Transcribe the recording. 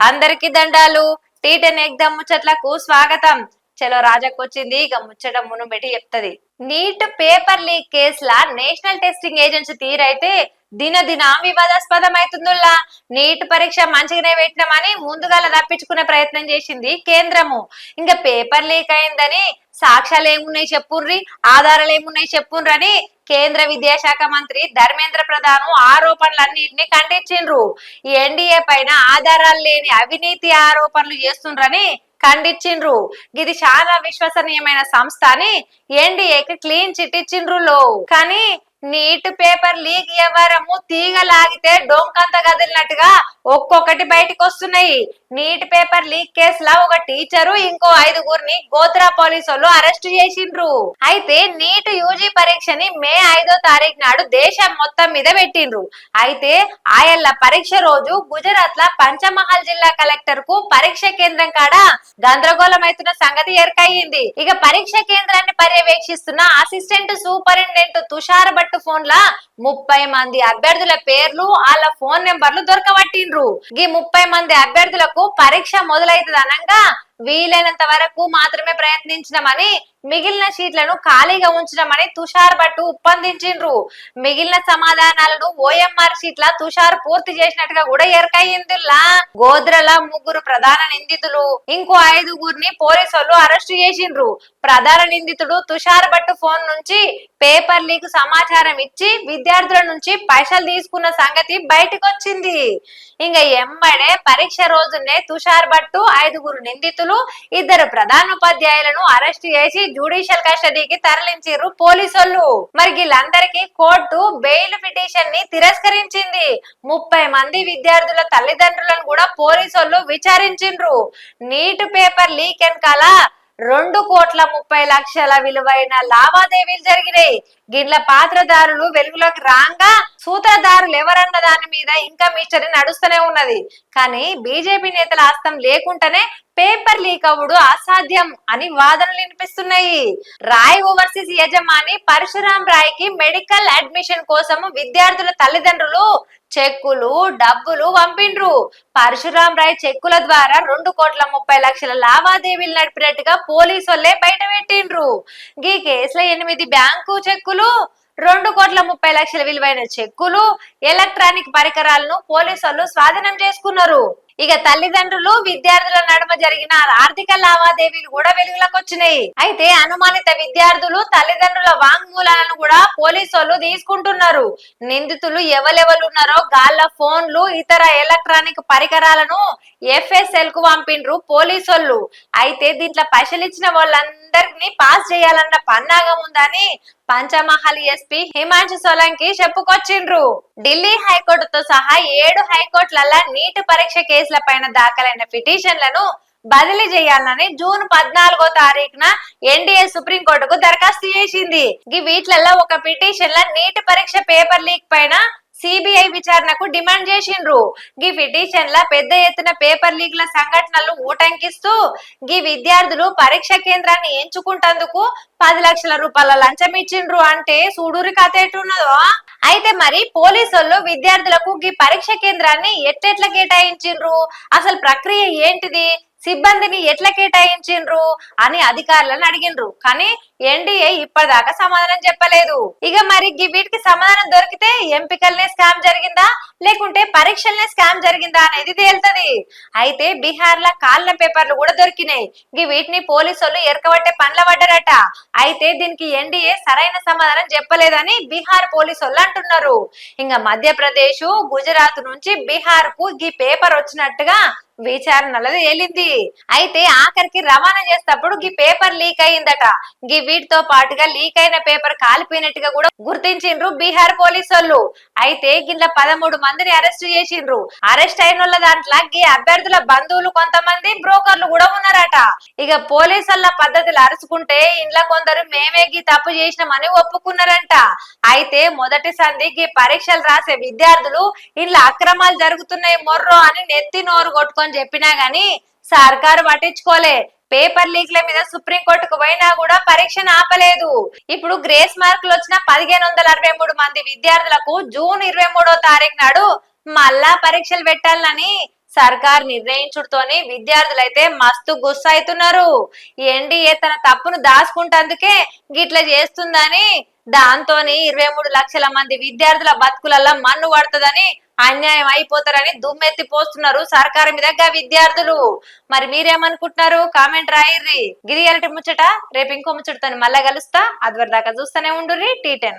అందరికి దండాలు. టీటెన్ ఎగ్దమ్ ముచ్చట్లకు స్వాగతం. చలో రాజకు వచ్చింది ఇక ముచ్చట మును పెట్టి చెప్తది. నీట్ పేపర్ లీక్ కేసులా నేషనల్ టెస్టింగ్ ఏజెన్సీ తీరైతే దినదిన దిన వివాదాస్పదం నీట్ పరీక్ష మంచిగానే పెట్టినామని ముందుగాల తప్పించుకునే ప్రయత్నం చేసింది కేంద్రము. ఇంకా పేపర్ లీక్ అయిందని సాక్ష్యాలు ఏమున్నాయి చెప్పుర్రి? ఆధారాలు ఏమున్నాయి చెప్పుర్రని కేంద్ర విద్యాశాఖ మంత్రి ధర్మేంద్ర ప్రధాన్ ఆరోపణలన్నింటినీ ఖండించిండ్రు. ఈ ఎన్డీఏ పైన ఆధారాలు లేని అవినీతి ఆరోపణలు చేస్తుండ్రని ఖండించిండ్రు. ఇది చాలా విశ్వసనీయమైన సంస్థ అని ఎన్డీఏకి క్లీన్ చిట్ ఇచ్చిండ్రు లో కానీ నీట్ పేపర్ లీక్ ఎవరము తీగ లాగితే డొంకంత కదిలినట్టుగా ఒక్కొక్కటి బయటకు వస్తున్నాయి నీట్ పేపర్ లీక్ కేసులో ఒక టీచరు ఇంకో ఐదుగురిని గోత్రా పోలీసు వాళ్ళు అరెస్ట్ చేసిండ్రు. అయితే నీట్ యూజీ పరీక్షని మే ఐదో తారీఖు నాడు దేశం మొత్తం మీద పెట్టిండ్రు. అయితే ఆయల్ల పరీక్ష రోజు గుజరాత్ లా పంచమహల్ జిల్లా కలెక్టర్కు పరీక్ష కేంద్రం కాడ గందరగోళం అవుతున్న సంగతి ఎరకయ్యింది ఇక పరీక్ష కేంద్రాన్ని పర్యవేక్షిస్తున్న assistant superintendent Tushar Bhatt phone లా ముప్పై మంది అభ్యర్థుల పేర్లు వాళ్ళ ఫోన్ నెంబర్లు దొరకబట్టిండ్రు. ఈ ముప్పై మంది అభ్యర్థులకు పరీక్ష మొదలైతుంది అనగా వీలైనంత వరకు మాత్రమే ప్రయత్నించడమని మిగిలిన సీట్లను ఖాళీగా ఉంచడమని తుషార్ భట్టు ఒప్పందించిండ్రు. మిగిలిన సమాధానాలను ఓఎంఆర్ సీట్ల తుషార్ పూర్తి చేసినట్టుగా కూడా ఎరకయ్యిందిలా గోద్రల ముగ్గురు ప్రధాన నిందితులు ఇంకో ఐదుగురిని పోలీసులు అరెస్టు అరెస్ట్ చేసిండ్రు. ప్రధాన నిందితుడు తుషార్ భట్ ఫోన్ నుంచి పేపర్ లీక్ సమాచారం ఇచ్చి విద్యార్థుల నుంచి పైసలు తీసుకున్న సంగతి బయటకు వచ్చింది ఇంకా ఎంబడే పరీక్ష రోజునే తుషార్ భట్టు ఐదుగురు నిందితులు ఇద్దరు ప్రధానోపాధ్యాయులను అరెస్ట్ చేసి జ్యుడిషియల్ కస్టడీకి తరలించారు పోలీసులు మరి వీళ్ళందరికీ కోర్టు బెయిల్ పిటిషన్ని తిరస్కరించింది. ముప్పై మంది విద్యార్థుల తల్లిదండ్రులను కూడా పోలీసులు విచారించిండ్రు. నీట్ పేపర్ లీక్ వెనకాల రెండు కోట్ల ముప్పై లక్షల విలువైన లావాదేవీలు జరిగినాయి. గిట్ల పాత్రదారులు వెలుగులోకి రాగా సూత్రధారులు ఎవరన్న దాని మీద ఇంకా మిస్టరీ నడుస్తూనే ఉన్నది. కానీ బీజేపీ నేతల హస్తం లేకుండానే పేపర్ లీక్ అవ్వడు అసాధ్యం అని వాదనలు వినిపిస్తున్నాయి. రాయ్ ఓవర్సీస్ యజమాని పరశురాం రాయ్కి మెడికల్ అడ్మిషన్ కోసం విద్యార్థుల తల్లిదండ్రులు చెక్కులు డబ్బులు పంపిండ్రు. పరశురాం రాయ్ చెక్కుల ద్వారా రెండు కోట్ల ముప్పై లక్షల లావాదేవీలు నడిపినట్టుగా పోలీసు వాళ్ళే బయట పెట్టిండ్రు. ఈ కేసులో ఎనిమిది బ్యాంకు చెక్కులు రెండు కోట్ల ముప్పై లక్షల విలువైన చెక్కులు ఎలక్ట్రానిక్ పరికరాలను పోలీసు స్వాధీనం చేసుకున్నారు. ఇక తల్లిదండ్రులు విద్యార్థుల నడుమ జరిగిన ఆర్థిక లావాదేవీలు కూడా వెలుగులోకి వచ్చినాయి. అయితే అనుమానిత విద్యార్థులు తల్లిదండ్రుల వాంగ్మూలాలను కూడా పోలీసు వాళ్ళు తీసుకుంటున్నారు. నిందితులు ఎవరెవరు ఉన్నారో గాళ్ళ ఫోన్లు ఇతర ఎలక్ట్రానిక్ పరికరాలను ఎఫ్ఎస్ఎల్కు పంపిండ్రు పోలీసు వాళ్ళు అయితే దీంట్లో పశలిచ్చిన వాళ్ళందరినీ పాస్ చేయాలన్న పన్నాగం ఉందని పంచమహల్ ఎస్పీ హిమాంశు సోలంకి చెప్పుకొచ్చిండ్రు. ఢిల్లీ హైకోర్టుతో సహా ఏడు హైకోర్టులలో నీటి పరీక్ష కేసు కేసుల పైన దాఖలైన పిటిషన్లను బదిలీ చేయాలని జూన్ పద్నాలుగో తారీఖున ఎన్డీఏ సుప్రీంకోర్టుకు దరఖాస్తు చేసింది. వీటిలలో ఒక పిటిషన్ ల నీటి పరీక్ష పేపర్ లీక్ పైన సిబిఐ విచారణకు డిమాండ్ చేసిండ్రు. గీ పిటిషన్ ల పెద్ద ఎత్తున పేపర్ లీక్ల సంఘటనలు ఊటంకిస్తూ గీ విద్యార్థులు పరీక్ష కేంద్రాన్ని ఎంచుకుంటందుకు పది లక్షల రూపాయల లంచం ఇచ్చిండ్రు అంటే సూడూరి కథ ఎట్టున్నదో అయితే మరి పోలీసులు విద్యార్థులకు గీ పరీక్ష కేంద్రాన్ని ఎట్టెట్ల కేటాయించిండ్రు? అసలు ప్రక్రియ ఏంటిది? సిబ్బందిని ఎట్లా కేటాయించిండ్రు? అని అధికారులను అడిగిండ్రు. కానీ ఎన్డీఏ ఇప్పటిదాకా సమాధానం చెప్పలేదు. ఇక మరి గీ వీటికి సమాధానం దొరికితే ఎంపికలనే స్కామ్ జరిగిందా? లేకుంటే పరీక్షలనే స్కామ్ జరిగిందా అనేది తేలుతుంది. అయితే బీహార్ ల కాళ్ళ పేపర్లు కూడా దొరికినాయి. గీ వీటిని పోలీసులు ఎరకబట్టే పనుల పడ్డారట. అయితే దీనికి ఎన్డీఏ సరైన సమాధానం చెప్పలేదని బీహార్ పోలీసులు అంటున్నారు. ఇంకా మధ్యప్రదేశ్ గుజరాత్ నుంచి బీహార్కు గీ పేపర్ వచ్చినట్టుగా విచారణలో తేలింది. అయితే ఆఖరికి రవాణా చేసేటప్పుడు గీ పేపర్ లీక్ అయిందట గీ వీటితో పాటుగా లీక్ అయిన పేపర్ కాలిపోయినట్టుగా కూడా గుర్తించిండ్రు బీహార్ పోలీసులు అయితే గిట్ల పదమూడు మందిని అరెస్ట్ చేసిండ్రు. అరెస్ట్ అయిన వాళ్ళ దాంట్లో గీ అభ్యర్థుల బంధువులు కొంతమంది బ్రోకర్లు కూడా ఉన్నారట. ఇక పోలీసుల పద్ధతులు అరుచుకుంటే ఇంట్లో కొందరు మేమే గీ తప్పు చేసినామని ఒప్పుకున్నారంట. అయితే మొదటి సంధి గీ పరీక్షలు రాసే విద్యార్థులు ఇంట్లో అక్రమాలు జరుగుతున్నాయి మొర్రో అని నెత్తి నోరు కొట్టుకొని చెప్పినా గాని సర్కారు పట్టించుకోలే. పేపర్ లీక్ల మీద సుప్రీంకోర్టుకు పోయినా కూడా పరీక్షను ఆపలేదు. ఇప్పుడు గ్రేస్ మార్కులు వచ్చిన పదిహేను వందల అరవై మూడు మంది విద్యార్థులకు జూన్ ఇరవై మూడో తారీఖు నాడు మళ్ళా పరీక్షలు పెట్టాలని సర్కార్ నిర్ణయించుడుతోని విద్యార్థులైతే మస్తు గుస్సు అవుతున్నారు ఎన్డీఏ తన తప్పును దాచుకుంటందుకే గిట్ల చేస్తుందని దాంతోని ఇరవై మూడు లక్షల మంది విద్యార్థుల బతుకులల్లో మన్ను పడుతుందని అన్యాయం అయిపోతారని దుమ్మెత్తి పోస్తున్నారు సర్కారు మీద విద్యార్థులు. మరి మీరేమనుకుంటున్నారు? కామెంట్ రాయిర్రి. గిరియాలటి ముచ్చట రేపు ఇంకో ముచ్చటతో మళ్ళా కలుస్తా. అదివరదాకా చూస్తూనే ఉండుర్రి. T ten.